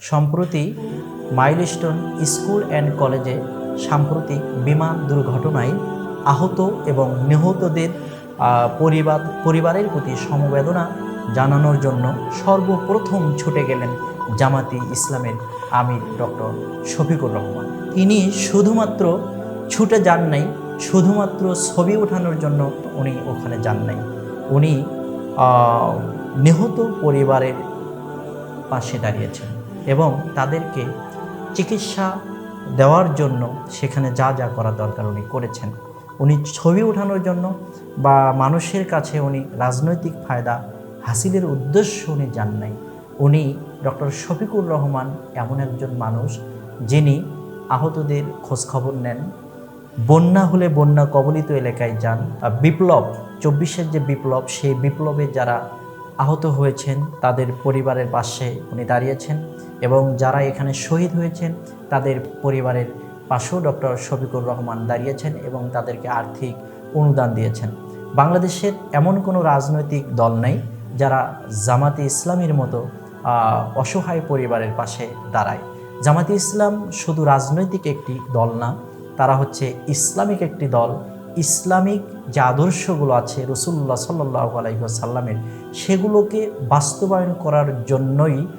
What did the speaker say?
সম্প্রতি milestone school and কলেজে সাম্প্রতিক বিমান দুর্ঘটনায় আহত এবং নিহতদের পরিবার, পরিবারের প্রতি সমবেদনা জানানোর জন্য সর্বপ্রথম ছুটে গেলেন জামাতি ইসলামের আমির ডক্টর শফিকুর রহমান। তিনি শুধুমাত্র ছুটে যান নাই, শুধুমাত্র ছবি ওঠানোর জন্য উনি ওখানে যান নাই। উনি নিহত পরিবারের পাশে দাঁড়িয়েছেন। এবং তাদেরকে চিকিৎসা দেওয়ার জন্য সেখানে যা যা করা দরকার উনি করেছেন। উনি ছবি ওঠানোর জন্য বা মানুষের কাছে উনি রাজনৈতিক ফায়দা হাসিলের উদ্দেশ্য উনি যান নাই। উনি ডক্টর শফিকুর রহমান এমন একজন মানুষ যিনি আহতদের খোঁজখবর নেন। বন্যা হলে বন্যা কবলিত এলাকায় যান। বিপ্লব, চব্বিশের যে বিপ্লব, সেই বিপ্লবে যারা আহত হয়েছেন, তাদের পরিবারের পাশে উনি দাঁড়িয়েছেন। এবং যারা এখানে শহীদ হয়েছেন, তাদের পরিবারের পাশেও ডক্টর শফিকুর রহমান দাঁড়িয়েছেন এবং তাদেরকে আর্থিক অনুদান দিয়েছেন। বাংলাদেশের এমন কোনো রাজনৈতিক দল নেই যারা জামাতে ইসলামের মতো অসহায় পরিবারের পাশে দাঁড়ায়। জামাতে ইসলাম শুধু রাজনৈতিক একটি দল না, তারা হচ্ছে ইসলামিক একটি দল। ইসলামিক যে আদর্শগুলো আছে রসুল্লাহ সাল্লাহ আলাইসাল্লামের সেগুলোকে বাস্তবায়ন করার জন্যই